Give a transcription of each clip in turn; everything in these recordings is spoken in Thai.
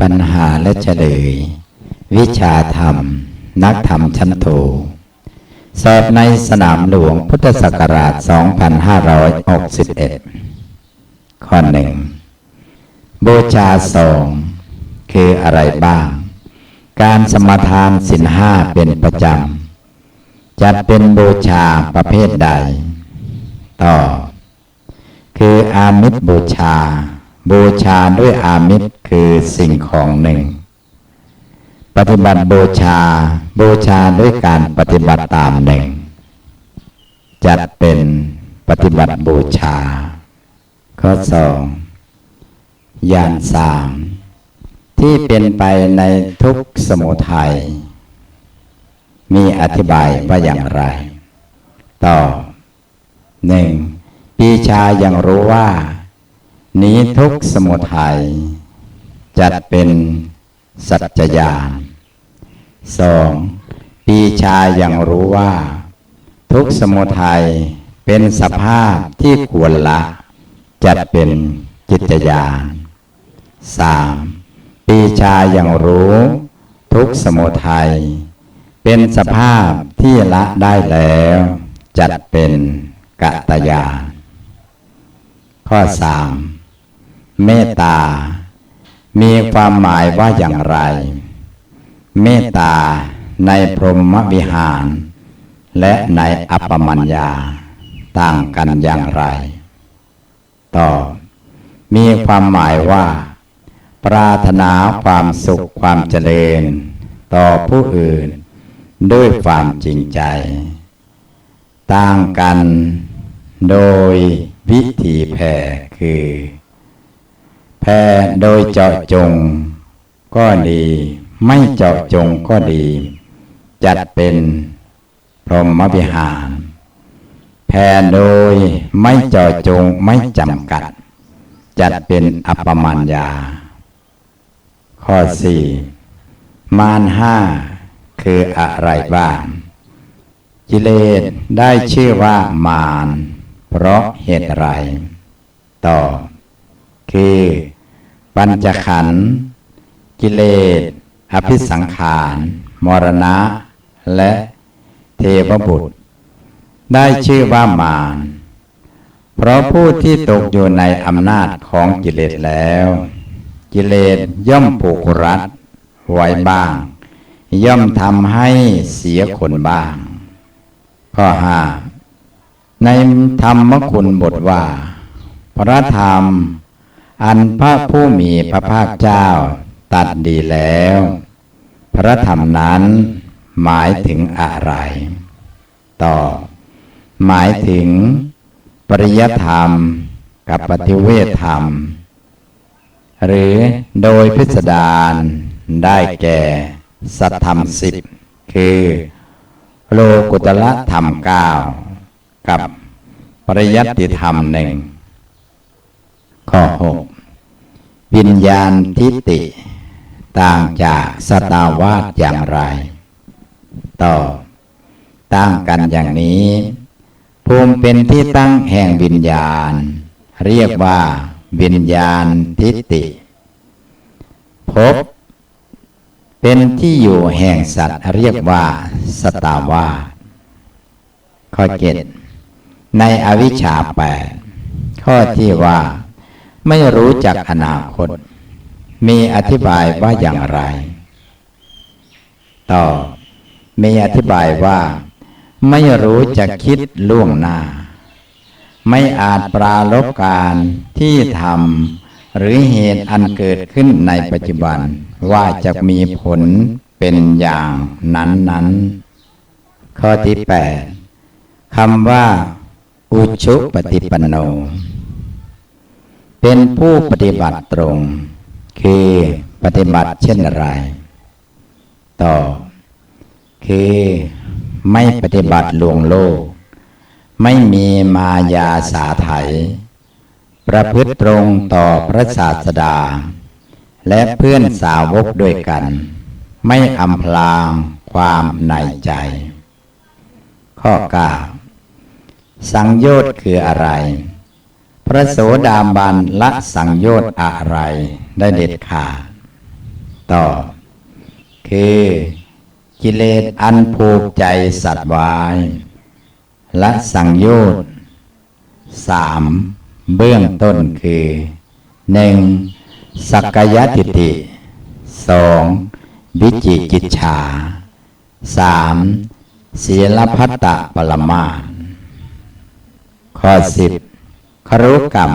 ปัญหาและเฉลย วิชาธรรม นักธรรมชั้นโทสอบในสนามหลวงพุทธศักราช 2561 ข้อหนึ่งบูชาสองคืออะไรบ้าง การสมทานสินห้าเป็นประจำจัดเป็นบูชาประเภทใด ต่อ คืออามิตรบูชา บูชาด้วยอามิตรคือสิ่งของหนึ่ง ปฏิบัติบูชา บูชาด้วยการปฏิบัติตามหนึ่ง จัดเป็นปฏิบัติบูชา ข้อสองยานสามที่เป็นไปในทุกสมุทัยมีอธิบายว่าอย่างไร ต่อหนึ่งปีชายังรู้ว่า นี้ทุกสมุทัยจัดเป็นสัจญาณสองปีชาอยังรู้ว่า ทุกสมุทัยเป็นสภาพที่ควรละ จัดเป็นจิตญาณสามปีชาอยังรู้ ทุกสมุทัยเป็นสภาพที่ละได้แล้ว จัดเป็นกะตญาณข้อสาม เมตตา มีความหมายว่าอย่างไร เมตตาในพรหมวิหาร และในอัปปมัญญา ต่างกันอย่างไร ต่อ มีความหมายว่า ปรารถนาความสุขความเจริญ ต่อผู้อื่น ด้วยความจริงใจ ต่างกันโดยวิธีแผ่คือ แผ่โดยเจาะจงก็ดี ไม่เจาะจงก็ดี จัดเป็นพรหมวิหารแผ่โดยไม่เจาะจงไม่จำกัด จัดเป็นอัปปมัญญา ข้อสี่มารห้าคืออะไรบ้าง กิเลสได้ชื่อว่ามารเพราะเหตุไร ต่อ คือ ปัญจขันธ์กิเลส อภิสังขาร มรณะ และเทวบุตร ได้ชื่อว่ามาร เพราะผู้ที่ตกอยู่ในอำนาจของกิเลสแล้ว กิเลสย่อมผูกรัดไว้บ้าง ย่อมทำให้เสียคนบ้าง ข้อห้าในธรรมคุณบทว่า พระธรรม อันพระผู้มีพระภาคเจ้าตัดดีแล้ว พระธรรมนั้นหมายถึงอะไร ต่อ หมายถึง ปริยธรรมกับปฏิเวทธรรม หรือโดยพิสดารได้แก่สัตธรรมสิบคือ โลกุตละธรรมเก้ากับปริยัติธรรมหนึ่ง ข้อหกวิญญาณทิฏฐิต่างจากสตาวาสอย่างไร ต่อต่างกันอย่างนี้ ภูมิเป็นที่ตั้งแห่งวิญญาณ เรียกว่าวิญญาณทิฏฐิภพเป็นที่อยู่แห่งสัตว์เรียกว่าสตาวาสข้อเจ็ดในอวิชชาแปดข้อที่ว่า ไม่รู้จักอนาคต มีอธิบายว่าอย่างไร ต่อ มีอธิบายว่า ไม่รู้จะคิดล่วงหน้า ไม่อาจปราลบการที่ทำหรือเหตุอันเกิดขึ้นในปัจจุบัน ว่าจะมีผลเป็นอย่างนั้นนั้นข้อที่แปดคำว่า อุชุปฏิปันโน เป็นผู้ปฏิบัติตรง คือปฏิบัติเช่นไร ต่อ คือไม่ปฏิบัติลวงโลก ไม่มีมายาสาไถประพฤติตรงต่อพระศาสดา และเพื่อนสาวกด้วยกัน ไม่อำพลางความในใจ ข้อเก้าสังโยชน์คืออะไร พระโสดาบันละสังโยชน์อะไรได้เด็ดขาดตอบคือกิเลสอันผูกใจสัตว์ไว้และสังโยชน์สามเบื้องต้นคือหนึ่งสักกายทิฏฐิสองวิจิกิจฉาสามศีลพัตตปรมาข้อสิบ ครุกรรม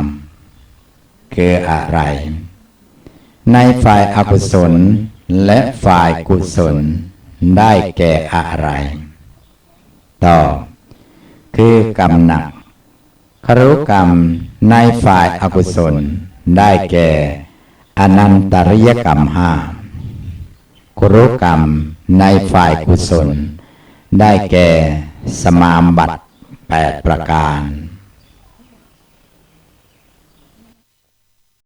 คืออะไร ในฝ่ายอกุศลและฝ่ายกุศลได้แก่อะไร ต่อ คือกรรมหนักครุกรรมในฝ่ายอกุศลได้แก่อนันตริยกรรมห้าครุกรรมในฝ่ายกุศล ได้แก่สมามบัติแปดประการ